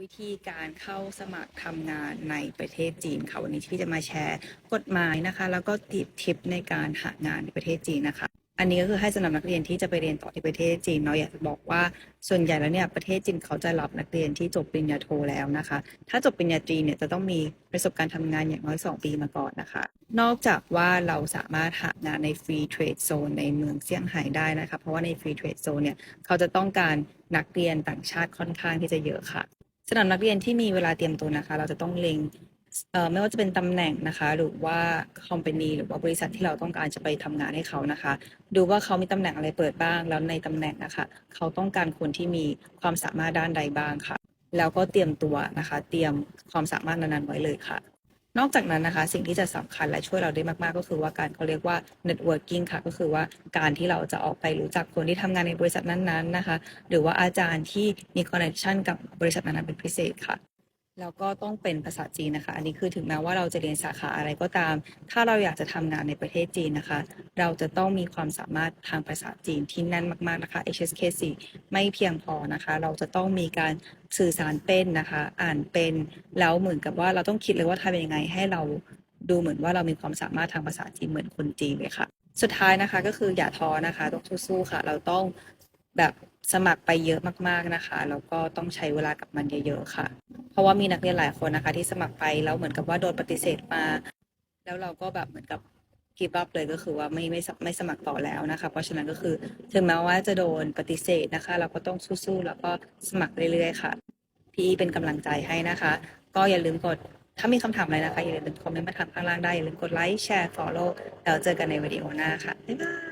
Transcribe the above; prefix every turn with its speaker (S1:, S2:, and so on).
S1: วิธีการเข้าสมัครทำงานในประเทศจีนค่ะวันนี้ที่จะมาแชร์กฎหมายนะคะ แล้วก็ติดทิปในการหางานในประเทศจีนนะคะ อันนี้ก็คือให้สำหรับนักเรียนที่จะไปเรียนต่อที่ประเทศจีนเนาะอยากจะบอกว่าส่วนใหญ่แล้วเนี่ยประเทศจีนเขาจะรับนักเรียนที่จบปริญญาโทแล้วนะคะ ถ้าจบปริญญาตรีเนี่ยจะต้องมีประสบการณ์ทำงานอย่างน้อย 2 ปีมาก่อนนะคะ นอกจากว่าเราสามารถหางานในฟรีเทรดโซนในเมืองเซี่ยงไฮ้ได้นะคะ เพราะว่าในฟรีเทรดโซนเนี่ยเขาจะต้องการนักเรียนต่างชาติค่อนข้างที่จะเยอะค่ะ สำหรับนักเรียนที่มีเวลาเตรียมตัวนะคะ เราจะต้องเล็งเอ่อไม่ว่าจะเป็นตำแหน่งนะคะ หรือว่าคอมพานีหรือว่าบริษัทที่เราต้องการจะไปทำงานให้เขานะคะ ดูว่าเขามีตำแหน่งอะไรเปิดบ้าง แล้วในตำแหน่งนะคะ เขาต้องการคนที่มีความสามารถด้านใดบ้างค่ะ แล้วก็เตรียมตัวนะคะ เตรียมความสามารถนั้นๆไว้เลยค่ะ นอกจากนั้นนะคะ สิ่งที่จะสำคัญและช่วยเราได้มาก ๆ ก็คือว่าการเขาเรียกว่า networking ค่ะ ก็คือว่าการที่เราจะออกไปรู้จักคนที่ทำงานในบริษัทนั้น ๆ นะคะ หรือว่าอาจารย์ที่มีคอนเนคชันกับบริษัทนั้นๆเป็นพิเศษค่ะ แล้วก็ต้องเป็นภาษาจีนนะคะ อันนี้คือถึงแม้ว่าเราจะเรียนสาขาอะไรก็ตาม ถ้าเราอยากจะทำงานในประเทศจีนนะคะ เราจะต้องมีความสามารถทางภาษาจีนที่แน่นมากๆนะคะ HSK4 ไม่เพียงพอนะคะ เราจะต้องมีการสื่อสารเป็นนะคะ อ่านเป็นแล้วเหมือนกับว่าเราต้องคิดเลยว่าทำยังไงให้เราดูเหมือนว่าเรามีความสามารถทางภาษาจีนเหมือนคนจีนเลยค่ะ สุดท้ายนะคะก็คืออย่าท้อนะคะต้องสู้ๆค่ะ เราต้องแบบสมัครไปเยอะมากๆนะคะแล้วก็ต้องใช้เวลากับมันเยอะๆค่ะ ราะว่ามีนักเรียนหลายคนนะคะ ที่สมัครไปแล้วเหมือนกับว่าโดนปฏิเสธมา แล้วเราก็แบบเหมือนกับกีบอัพเลยก็คือว่าไม่ไม่ไม่สมัครต่อแล้วนะคะ เพราะฉะนั้นก็คือถึงแม้ว่าจะโดนปฏิเสธนะคะ เราก็ต้องสู้ๆแล้วก็สมัครเรื่อยๆค่ะ พี่เป็นกำลังใจให้นะคะ ก็อย่าลืมกดถ้ามีคำถามอะไรนะคะอย่าลืมคอมเมนต์มาถามข้างล่างได้อย่าลืมกดไลค์แชร์ follow แล้วเจอกันในวิดีโอหน้าค่ะบ๊ายบาย